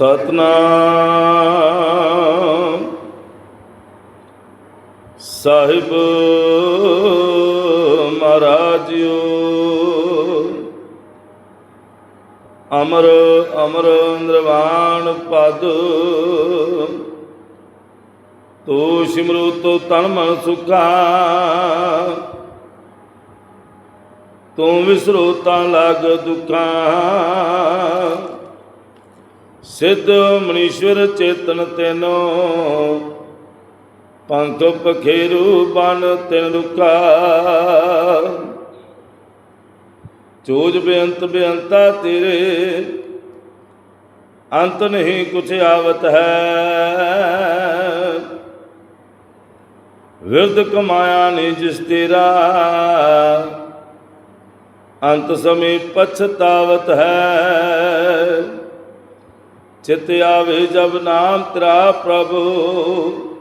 ਸਤਨਾਮ। ਸਾਹਿਬ ਮਹਾਰਾਜਿਓ, ਅਮਰ ਅਮਰ ਨਿਰਵਾਣ ਪਦ, ਤੋ ਸਿਮਰੋ ਤੋ ਤਨ ਮਨ ਸੁਖਾ। ਤੂੰ ਵਿਸਰੋ ਤਾਂ ਲਗ ਦੁਖਾਂ। ਸਿੱਧ ਮਨੀਸ਼ਵਰ ਚੇਤਨ ਤੈਨੋ। ਪੰਖ ਪਖੇਰੂ ਬਨ ਤਿਨ ਰੁਕਾ। ਚੋਜ ਬੇਅੰਤ ਬੇਅੰਤਾ ਤੇਰੇ। ਅੰਤ ਨਹੀਂ ਕੁਛ ਆਵਤ ਹੈ। ਵਿਰਧ ਕਮਾਇਆ ਨਹੀਂ ਜਿਸ ਤੇਰਾ। ਅੰਤ ਸਮੇ ਪਛਤਾਵਤ ਹੈ। ਚਿਤ ਆਵੇ ਜਬ ਨਾਮ ਤੇਰਾ ਪ੍ਰਭੂ,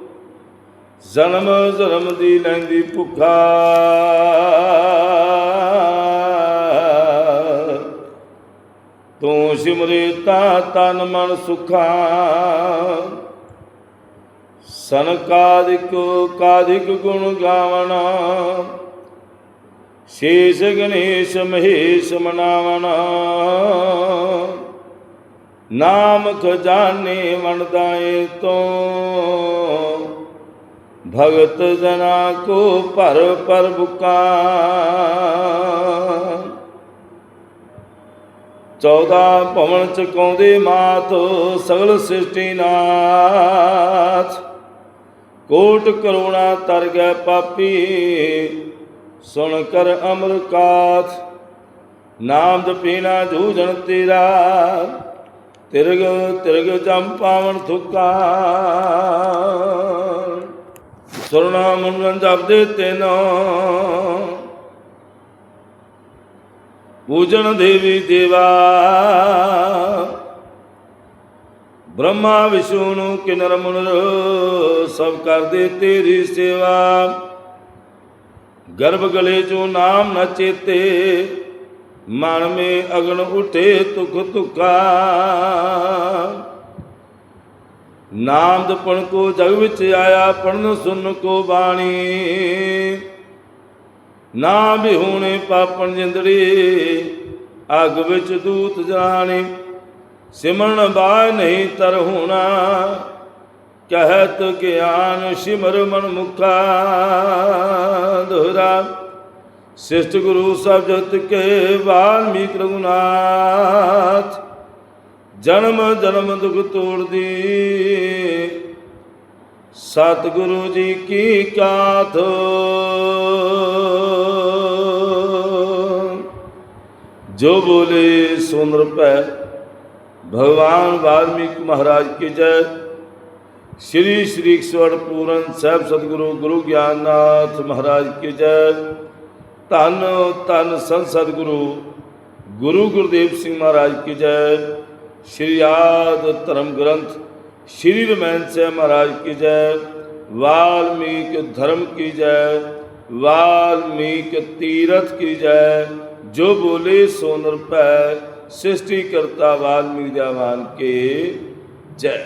ਜਨਮ ਜਨਮ ਦੀ ਲੈਂਦੀ ਭੁੱਖਾ। ਤੂੰ ਸਿਮਰੇ ਤਾ ਤਨ ਮਨ ਸੁਖਾ। ਸਨਕਾਦਿਕ ਕਾਦਿਕ ਗੁਣ ਗਾਵਣਾ। ਸ਼ੇਸ਼ ਗਣੇਸ਼ ਮਹੇਸ਼ ਮਨਾਵਣਾ। ਨਾਮ ਖਜ਼ਾਨੇ ਵੰਡਦਾਏ ਤੋਂ। ਭਗਤ ਜਨਾ ਕੋ ਭਰ ਪਰ ਬੁਕਾ ਚੌਦਾ ਭਵਨ ਚਕਾਉਂਦੇ ਮਾਤ, ਸਗਲ ਸ੍ਰਿਸ਼ਟੀ ਨਾਥ। ਕੋਟ ਕਰੋਣਾ ਤਰ ਗਏ ਪਾਪੀ, ਸੁਣ ਕਰ ਅਮਰ ਕਾਥ ਨਾਮ ਜਪੀਨਾ ਜੂਝਣ ਤੇਰਾ। ਤਿਰਗ ਤਿਰਗ ਜਮ ਪਾਵਨ ਥੁਕਾ। ਸੁਰਨਾ ਮੁੰਨ ਜਪਦੇ ਤੈਨੋ। ਪੂਜਨ ਦੇਵੀ ਦੇਵਾ। ਬ੍ਰਹਮਾ ਵਿਸ਼ਨੂੰ ਕਿਨਰ ਮੁਨਰ, ਸਭ ਕਰਦੇ ਤੇਰੀ ਸੇਵਾ। ਗਰਭ ਗਲੇ ਚੋਂ ਨਾਮ ਨ ਚੇਤੇ। ਮਨ ਮੇ ਅਗਨ ਉਠੇ ਤੁਖ ਤੁਕਾ ਨਾਮ ਜਪਣ ਕੋ ਜਗ ਵਿੱਚ ਆਇਆ, ਪੜਨ ਸੁਨ ਕੋ ਬਾਣੀ। ਨਾ ਬਿਹੂਣੇ ਪਾਪਣ ਜਿੰਦੜੀ, ਅਗ ਵਿੱਚ ਦੂਤ ਜਾਣੇ ਸਿਮਰਨ ਬਾਇ ਨਹੀਂ ਤਰ ਹੋਣਾ, ਕਹਿਤ ਗਿਆਨ ਸਿਮਰ ਮਨ ਮੁਖਾ। ਦੋਹਰਾ ਸਿਸ਼ਟ ਗੁਰੂ ਸਭ ਜਤ ਕੇ ਵਾਲਮੀਕ ਰਘੁਨਾਥ, ਜਨਮ ਜਨਮ ਦੁਖ ਤੋੜਦੀ। ਸਤਿਗੁਰੂ ਜੀ ਕੀ ਕਾਥ। ਜੋ ਬੋਲੇ ਸੁਨਰ ਪੈ ਭਗਵਾਨ ਵਾਲਮੀਕ ਮਹਾਰਾਜ ਕੀ ਜੈ। ਸ਼੍ਰੀ ਸ਼੍ਰੀ ਈਸ਼ਵਰ ਪੂਰਨ ਸਾਹਿਬ ਸਤਿਗੁਰੂ ਗੁਰੂ ਗਿਆਨਨਾਥ ਮਹਾਰਾਜ ਕੀ ਜੈ। ਧੰਨ ਧੰਨ ਸੰਤ ਸਤਿਗੁਰੂ, ਗੁਰੂ ਗੁਰਦੇਵ ਸਿੰਘ ਮਹਾਰਾਜ ਕੀ ਜੈ। ਸ਼੍ਰੀ ਆਦ ਧਰਮ ਗ੍ਰੰਥ, ਸ਼੍ਰੀ ਰਮੈਨ ਸਾਹਿਬ ਮਹਾਰਾਜ ਕੀ ਜੈ। ਵਾਲਮੀਕ ਧਰਮ ਕੀ ਜੈ, ਵਾਲਮੀਕ ਤੀਰਥ ਕੀ ਜੈ। ਜੋ ਬੋਲੇ ਸੋ ਨਿਰਭੈ ਸ੍ਰਿਸ਼ਟੀ ਕਰਤਾ ਵਾਲਮੀਕ ਜਵਾਨ ਕੇ ਜੈ।